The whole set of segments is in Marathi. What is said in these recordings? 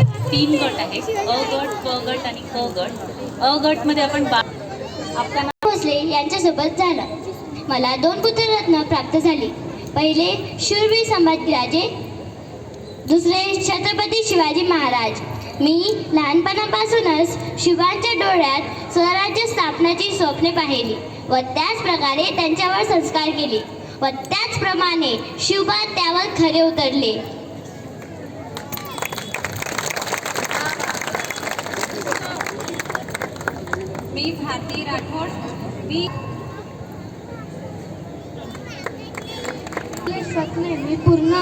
आहेत तीन गट आहे. अ गट क गट आणि क गट. अ गटमध्ये आपण बा आपल्याला भोसले यांच्यासोबत झालं. मला दोन पुत्ररत्न प्राप्त झाली. पहिले शूरवीर संभाजीराजे दुसरे छत्रपती शिवाजी महाराज. मी लहानपणापासूनच शिवांच्या डोळ्यात स्वराज्य स्थापनाची स्वप्ने पाहिली व त्याच प्रकारे त्यांच्यावर संस्कार केले व त्याचप्रमाणे शिवबा त्यावर खरे उतरले. मी भारती राठोड. मी स्वप्ने मी पूर्ण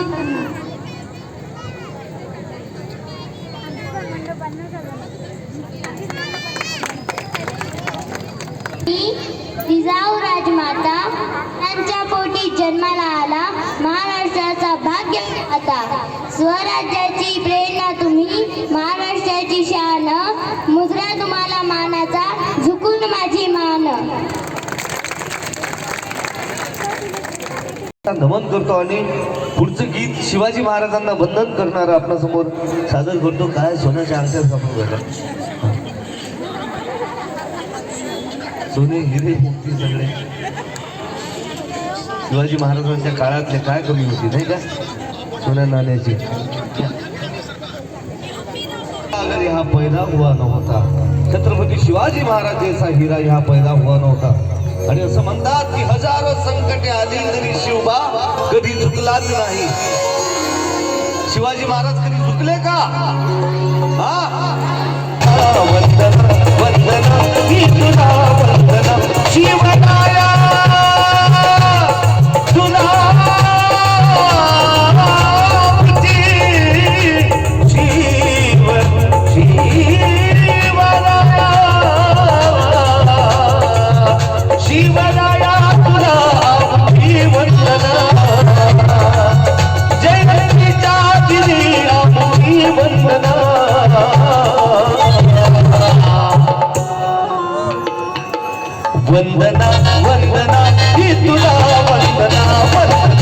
मी जिजाऊ राजमाता यांच्या पोटी जन्माला आला. महाराष्ट्राचा भाग्य आता. स्वराज्याची प्रेरणा तुम्ही नमन करतो आणि पुढचं गीत शिवाजी महाराजांना वंदन करणार आपल्यासमोर सादर करतो. काय सोन्याच्या अंगठ्यात आपण बघा सोने हिरे मोती सगळे. शिवाजी महाराजांच्या काळातले काय कमी होती नाही का? सोन्या नाण्याची. हा पैदा हुआ नव्हता. छत्रपती शिवाजी महाराज हिरा हा पैदा हुआ नव्हता. आणि असं म्हणतात की हजारो संकटे आली तरी शिवबा कधी झुकलाच नाही शिवाजी महाराज कधी झुकले का हा? वंदन वंदन वंदना वंदना ही तुला वंदना वंदना.